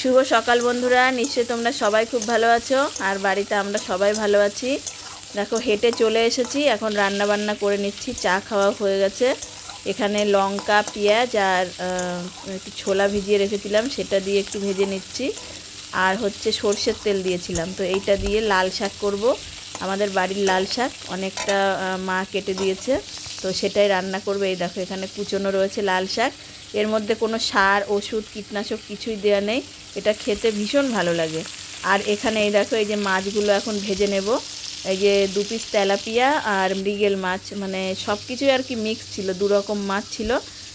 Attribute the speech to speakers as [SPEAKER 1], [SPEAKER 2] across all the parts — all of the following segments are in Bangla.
[SPEAKER 1] শুভ সকাল বন্ধুরা, নিশ্চয়ই তোমরা সবাই খুব ভালো আছো আর বাড়িতে আমরা সবাই ভালো আছি। দেখো, হেঁটে চলে এসেছি, এখন রান্না বান্না করে নিচ্ছি, চা খাওয়া হয়ে গেছে। এখানে লঙ্কা, পেঁয়াজ আর একটু ছোলা ভিজিয়ে রেখেছিলাম, সেটা দিয়ে একটু ভেজে নিচ্ছি। আর হচ্ছে সর্ষের তেল দিয়েছিলাম, তো এইটা দিয়ে লাল শাক করব। আমাদের বাড়ির লাল শাক অনেকটা মা কেটে দিয়েছে, তো সেটাই রান্না করবে। এই দেখো, এখানে কুচনো রয়েছে লাল শাক। এর মধ্যে কোনো সার, ওষুধ, কীটনাশক কিছুই দেওয়া নেই। এটা খেতে ভীষণ ভালো লাগে। আর এখানে এই দেখো, এই যে মাছগুলো এখন ভেজে নেব। এই যে দু পিস তেলাপিয়া আর মৃগেল মাছ মানে সব কিছুই আর কি মিক্স ছিল, দু রকম মাছ ছিল।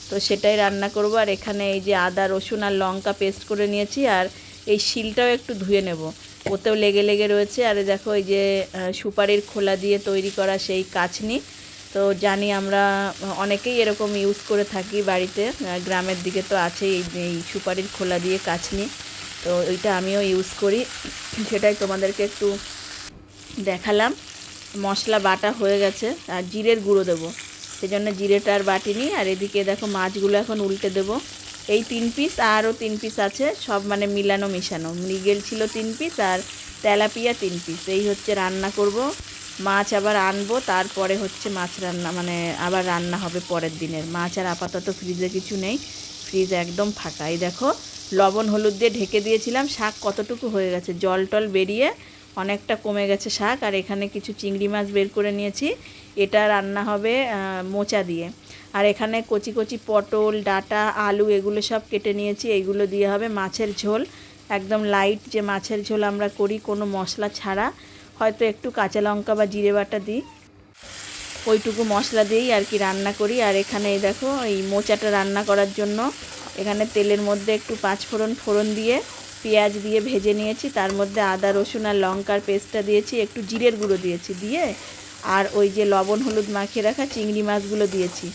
[SPEAKER 1] তো সেটাই রান্না করব। আর এখানে এই যে আদা, রসুন আর লঙ্কা পেস্ট করে নিয়েছি। আর এই শিলটাও একটু ধুয়ে নেব। ওতেও লেগে লেগে রয়েছে। আর দেখো, এই যে সুপারির খোলা দিয়ে তৈরি করা সেই কাচনি। তো জানি আমরা অনেকেই এরকম ইউজ করে থাকি বাড়িতে গ্রামের দিকে তো আছেই এই সুপারির খোলা দিয়ে কাচনি তো ওইটা আমিও ইউজ করি। সেটাই তোমাদেরকে একটু দেখালাম। মশলা বাটা হয়ে গেছে, আর জিরের গুঁড়ো দেবো। সেই জন্য জিরেটা আর বাটিনি আর এদিকে দেখো মাছগুলো এখন উল্টে দেবো। এই তিন পিস আরও তিন পিস আছে, সব মানে মিলানো মিশানো। মৃগেল ছিল তিন পিস আর তেলাপিয়া তিন পিস এই হচ্ছে রান্না করব। মাছ আবার আনব, তারপরে হচ্ছে মাছ রান্না মানে আবার রান্না হবে পরের দিনের। মাছ আর আপাতত ফ্রিজে কিছু নেই। ফ্রিজ একদম ফাঁকা। এই দেখো, লবণ, হলুদ দিয়ে ঢেকে দিয়েছিলাম। শাক কতটুকু হয়ে গেছে? জল টল বেরিয়ে অনেকটা কমে গেছে শাক। আর এখানে কিছু চিংড়ি মাছ বের করে নিয়েছি। এটা রান্না হবে মোচা দিয়ে। আর এখানে কচি কচি পটল, ডাটা, আলু এগুলো সব কেটে নিয়েছি। এইগুলো দিয়ে হবে মাছের ঝোল। একদম লাইট যে মাছের ঝোল আমরা করি, কোনো মশলা ছাড়া। হয়তো একটু কাঁচা লঙ্কা বা জিরে বাটা দিই। ওইটুকু মশলা দিয়েই আর কি রান্না করি। আর এখানে এই দেখো, এই মোচাটা রান্না করার জন্য এখানে তেলের মধ্যে একটু পাঁচ ফোড়ন ফোড়ন দিয়ে পেঁয়াজ দিয়ে ভেজে নিয়েছি। তার মধ্যে আদা, রসুন আর লঙ্কার পেস্টটা দিয়েছি, একটু জিরের গুঁড়ো দিয়েছি দিয়ে। আর ওই যে লবণ, হলুদ মাখিয়ে রাখা চিংড়ি মাছগুলো দিয়েছি।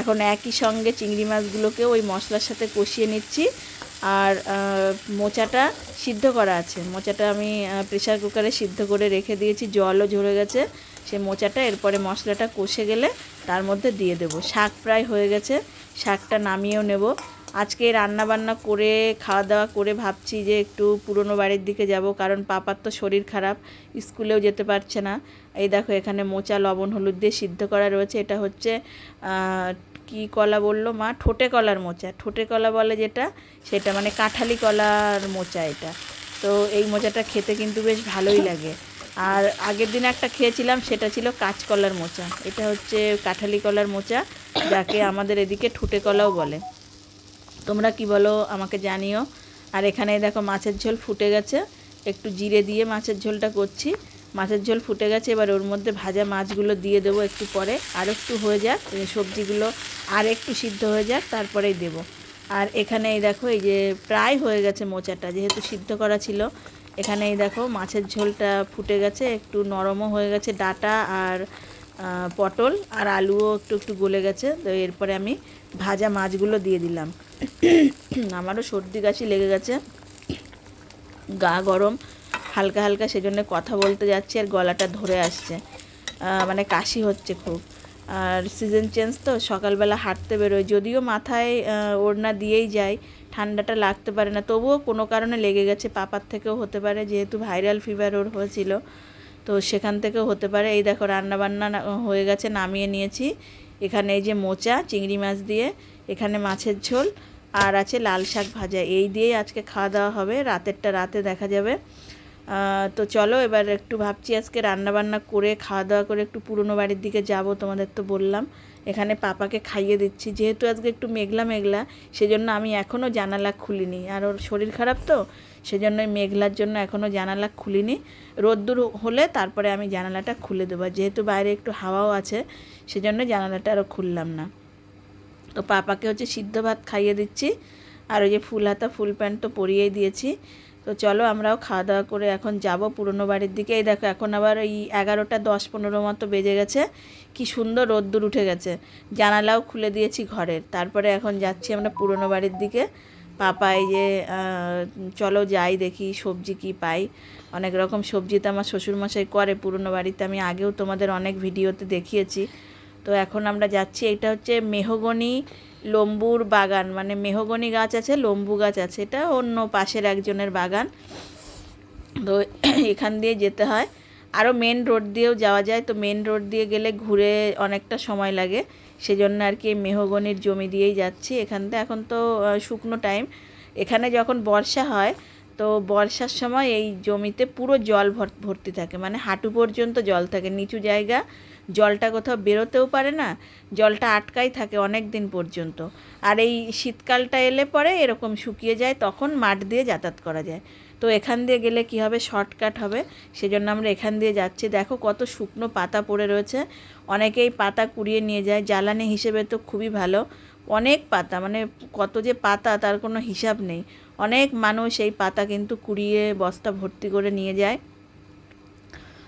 [SPEAKER 1] এখন একই সঙ্গে চিংড়ি মাছগুলোকে ওই মশলার সাথে কষিয়ে নিচ্ছি। আর মোচাটা সিদ্ধ করা আছে। মোচাটা আমি প্রেশার কুকারে সিদ্ধ করে রেখে দিয়েছি, জলও ঝরে গেছে। সে মোচাটা এরপরে মশলাটা কষে গেলে তার মধ্যে দিয়ে দেবো। শাক প্রায় হয়ে গেছে, শাকটা নামিয়েও নেব। আজকে রান্না বান্না করে খাওয়া দাওয়া করে ভাবছি যে একটু পুরনো বাড়ির দিকে যাব, কারণ পাপার তো শরীর খারাপ, স্কুলেও যেতে পারছে না। এই দেখো, এখানে মোচা, লবণ, হলুদ দিয়ে সিদ্ধ করা রয়েছে। এটা হচ্ছে কি কলা বলল মা? ঠোঁটে কলার মোচা। ঠোঁটে কলা বলে যেটা, সেটা মানে কাঁঠালি কলার মোচা এটা। তো এই মোচাটা খেতে কিন্তু বেশ ভালোই লাগে। আর আগের দিন একটা খেয়েছিলাম, সেটা ছিল কাঁচকলার মোচা। এটা হচ্ছে কাঁঠালি কলার মোচা, যাকে আমাদের এদিকে ঠুটে কলাও বলে। তোমরা কি বলো, আমাকে জানিও। আর এখানে দেখো মাছের ঝোল ফুটে গেছে। একটু জিরে দিয়ে মাছের ঝোলটা করছি। মাছের ঝোল ফুটে গেছে, এবার ওর মধ্যে ভাজা মাছগুলো দিয়ে দেবো একটু পরে। আর একটু হয়ে যাক সবজিগুলো আর একটু সিদ্ধ হয়ে যাক, তারপরেই দেবো। আর এখানে এই দেখো, এই যে প্রায় হয়ে গেছে মোচাটা, যেহেতু সিদ্ধ করা ছিল। এখানে এই দেখো, মাছের ঝোলটা ফুটে গেছে, একটু নরমও হয়ে গেছে ডাটা আর পটল, আর আলুও একটু একটু গলে গেছে। তো এরপরে আমি ভাজা মাছগুলো দিয়ে দিলাম। আমারও সর্দি কাশি লেগে গেছে, গা গরম। হালকা হালকা সেজন্য কথা বলতে যাচ্ছি আর গলাটা ধরে আসছে। মানে কাশি হচ্ছে খুব। আর সিজন চেঞ্জ তো, সকালবেলা হাঁটতে বেরোয়। যদিও মাথায় ওড়না দিয়েই যায়, ঠান্ডাটা লাগতে পারে না। তবুও কোনো কারণে লেগে গেছে। পাপার থেকেও হতে পারে, যেহেতু ভাইরাল ফিভার ওর হয়েছিল। তো সেখান থেকেও হতে পারে। এই দেখো রান্না বান্না না- হয়ে গেছে, নামিয়ে নিয়েছি। এখানে এই যে মোচা, চিংড়ি মাছ দিয়ে, এখানে মাছের ঝোল। আর আছে লাল শাক ভাজা। এই দিয়েই আজকে খাওয়া দাওয়া হবে। রাতেরটা রাতে দেখা যাবে। তো চলো, এবার একটু ভাবছি আজকে রান্না বান্না করে খাওয়া দাওয়া করে একটু পুরনো বাড়ির দিকে যাব, তোমাদের তো বললাম। এখানে পাপাকে খাইয়ে দিচ্ছি, যেহেতু আজকে একটু মেঘলা মেঘলা, সেজন্য আমি এখনও জানালা খুলিনি। আর ওর শরীর খারাপ তো, সেজন্য মেঘলার জন্য এখনও জানালা খুলিনি। রোদ্দুর হলে তারপরে আমি জানালাটা খুলে দেবো। যেহেতু বাইরে একটু হাওয়াও আছে, সেজন্য জানালাটা আরও খুললাম না। তো পাপাকে হচ্ছে সিদ্ধ ভাত খাইয়ে দিচ্ছি, আর ওই যে ফুল হাতা, ফুল প্যান্ট তো পরিয়েই দিয়েছি। তো চলো আমরাও খাওয়া দাওয়া করে এখন যাব পুরনো বাড়ির দিকে। এই দেখো, এখন আবার এই এগারোটা দশ পনেরো মতো বেজে গেছে। কি সুন্দর রোদ্দুর উঠে গেছে। জানালাও খুলে দিয়েছি ঘরের। তারপরে এখন যাচ্ছি আমরা পুরনো বাড়ির দিকে। পাপা এই যে চলো যাই দেখি সবজি কি পাই। অনেক রকম সবজি তো আমার শ্বশুরমশাই করে, পুরনো বাড়িতে আমি আগেও তোমাদের অনেক ভিডিওতে দেখিয়েছি। তো এখন আমরা যাচ্ছি এটা হচ্ছে মেহগনি লম্বুর বাগান মানে মেহগনি গাছ আছে, লম্বু গাছ আছে। এটা অন্য পাশের একজনের বাগান। তো এখান দিয়ে যেতে হয়। আরও মেন রোড দিয়েও যাওয়া যায়। তো মেন রোড দিয়ে গেলে ঘুরে অনেকটা সময় লাগে। সেজন্য আর কি মেহগনির জমি দিয়েই যাচ্ছি। এখান থেকে এখন তো শুকনো টাইম এখানে যখন বর্ষা হয় তো বর্ষার সময় এই জমিতে পুরো জল ভর- ভর্তি থাকে। মানে হাঁটু পর্যন্ত জল থাকে। নিচু জায়গা জলটা কোথাও বেরোতেও পারে না। জলটা আটকাই থাকে অনেক দিন পর্যন্ত। আর এই শীতকালটা এলে পরে এরকম শুকিয়ে যায়, তখন মাঠ দিয়ে যাতায়াত করা যায়। তো এখান দিয়ে গেলে কি হবে? শর্টকাট হবে। সেজন্য আমরা এখান দিয়ে যাচ্ছি। দেখো কত শুকনো পাতা পড়ে রয়েছে। অনেকেই পাতা কুড়িয়ে নিয়ে যায়। জ্বালানি হিসেবে তো খুবই ভালো। অনেক পাতা। মানে কত যে পাতা, তার কোনো হিসাব নেই। অনেক মানুষ এই পাতা কিন্তু কুড়িয়ে বস্তা ভর্তি করে নিয়ে যায়।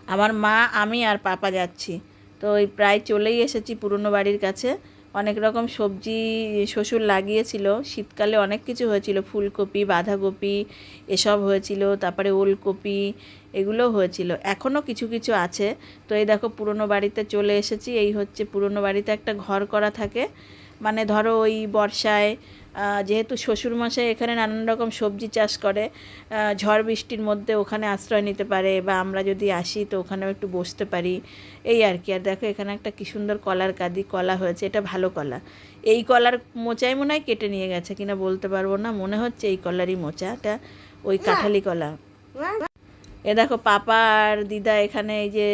[SPEAKER 1] আমার মা, আমি আর পাপা যাচ্ছি। তো ওই প্রায় চলেই এসেছি পুরনো বাড়ির কাছে। অনেক রকম সবজি, শ্বশুর লাগিয়েছিল। শীতকালে অনেক কিছু হয়েছিল। ফুলকপি, বাঁধাকপি, এসব হয়েছিল। তারপরে ওলকপি, এগুলো হয়েছিল। এখনও কিছু কিছু আছে। তো এই দেখো, পুরনো বাড়িতে চলে এসেছি। এই হচ্ছে পুরনো বাড়িতে একটা ঘর করা থাকে। মানে ধরো ওই বর্ষায় যেহেতু শ্বশুরমশাই এখানে নানান রকম সবজি চাষ করে ঝড় বৃষ্টির মধ্যে ওখানে আশ্রয় নিতে পারে বা আমরা যদি আসি তো ওখানেও একটু বসতে পারি। এই আর কি। আর দেখো এখানে একটা কি সুন্দর কলার কাদি কলা হয়েছে। এটা ভালো কলা। এই কলার মোচাই মনে হয় কেটে নিয়ে গেছে কিনা বলতে পারব না। মনে হচ্ছে এই কলারই মোচাটা ওই কাঁঠালি কলা। এ দেখো পাপা আর দিদা এখানে এই যে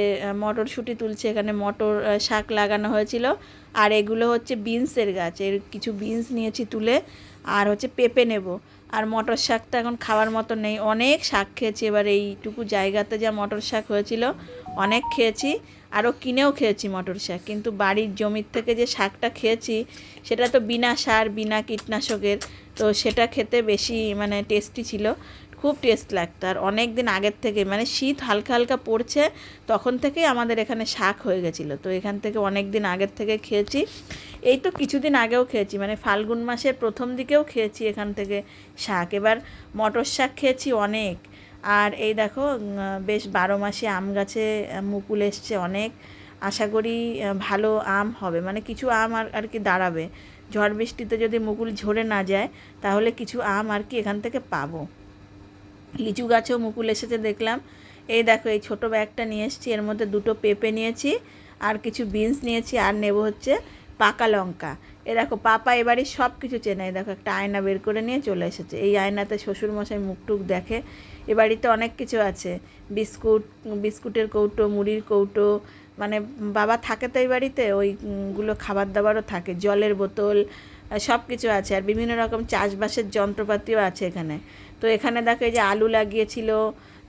[SPEAKER 1] মটরশুঁটি তুলছে। এখানে মটর শাক লাগানো হয়েছিল। আর এগুলো হচ্ছে বিনসের গাছ। এর কিছু বিনস নিয়েছি তুলে, আর হচ্ছে পেঁপে নেব। আর মটর শাকটা এখন খাওয়ার মতো নেই। অনেক শাক খেয়েছি। এবার এইটুকু জায়গাতে যা মটর শাক হয়েছিল, অনেক খেয়েছি। আরও কিনেও খেয়েছি মটর শাক। কিন্তু বাড়ির জমির থেকে যে শাকটা খেয়েছি, সেটা তো বিনা সার, বিনা কীটনাশকের। তো সেটা খেতে বেশি মানে টেস্টি ছিল। খুব টেস্ট লাগতো। আর অনেক দিন আগের থেকে মানে শীত হালকা হালকা পড়ছে, তখন থেকেই আমাদের এখানে শাক হয়ে গেছিল। তো এখান থেকে অনেক দিন আগের থেকে খেয়েছি। এই তো কিছুদিন আগেও খেয়েছি মানে ফাল্গুন মাসের প্রথম দিকেও খেয়েছি এখান থেকে শাক। এবার মটর শাক খেয়েছি অনেক। আর এই দেখো বেশ বারো মাসে আম গাছে মুকুল এসছে অনেক। আশা করি ভালো আম হবে। মানে কিছু আম আর আর কি দাঁড়াবে। ঝড় বৃষ্টিতে যদি মুকুল ঝরে না যায়, তাহলে কিছু আম আর কি এখান থেকে পাবো। লিচু গাছেও মুকুল এসেছে দেখলাম। এই দেখো, এই ছোটো ব্যাগটা নিয়ে এসেছি, এর মধ্যে দুটো পেঁপে নিয়েছি, আর কিছু বিনস নিয়েছি, আর নেব হচ্ছে পাকা লঙ্কা। এ দেখো, পাপা এবারই সব কিছু চেনে দেখো, একটা আয়না বের করে নিয়ে চলে এসেছে। এই আয়নাতে শ্বশুরমশাই মুখটুক দেখে। এ বাড়িতে অনেক কিছু আছে। বিস্কুট, বিস্কুটের কৌটো, মুড়ির কৌটো মানে বাবা থাকে তো এই বাড়িতে, ওইগুলো খাবার দাবারও থাকে। জলের বোতল সব কিছু আছে। আর বিভিন্ন রকম চাষবাসের যন্ত্রপাতিও আছে এখানে। তো এখানে দেখো এই যে আলু লাগিয়েছিল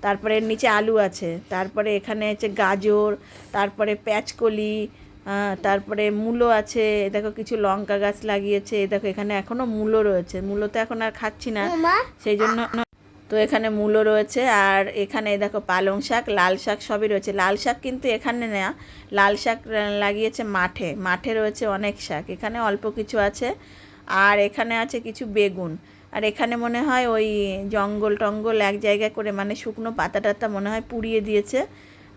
[SPEAKER 1] তারপরে এর নিচে আলু আছে তারপরে এখানে হচ্ছে গাজর তারপরে প্যাচকলি তারপরে মূলো আছে দেখো কিছু লঙ্কা গাছ লাগিয়েছে দেখো এখানে এখনও মূলো রয়েছে। মূলো তো এখন আর খাচ্ছি না। সেই জন্য তো এখানে মূলো রয়েছে আর এখানে দেখো পালং শাক, লাল শাক সবই রয়েছে। লাল শাক কিন্তু এখানে না, লাল শাক লাগিয়েছে মাঠে। মাঠে রয়েছে অনেক শাক। এখানে অল্প কিছু আছে আর এখানে আছে কিছু বেগুন। আর এখানে মনে হয় ওই জঙ্গল টঙ্গল এক জায়গায় করে মানে শুকনো পাতা টাতা মনে হয় পুড়িয়ে দিয়েছে।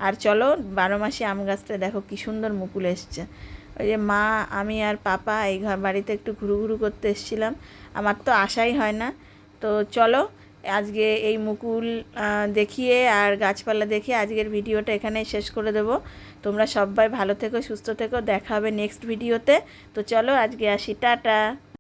[SPEAKER 1] আর চলো বারো মাসে আম গাছটা দেখো কি সুন্দর মুকুল এসছে। ওই যে মা, আমি আর পাপা এই ঘর বাড়িতে একটু ঘুরু ঘুরু করতে এসেছিলাম। আমার তো আশাই হয় না। তো চলো আজকে এই মুকুল দেখিয়ে আর গাছপালা দেখিয়ে আজকের ভিডিওটা এখানেই শেষ করে দেব। তোমরা সবাই ভালো থেকো, সুস্থ থেকো। দেখা হবে নেক্সট ভিডিওতে তো চলো আজকে আসি। টাটা।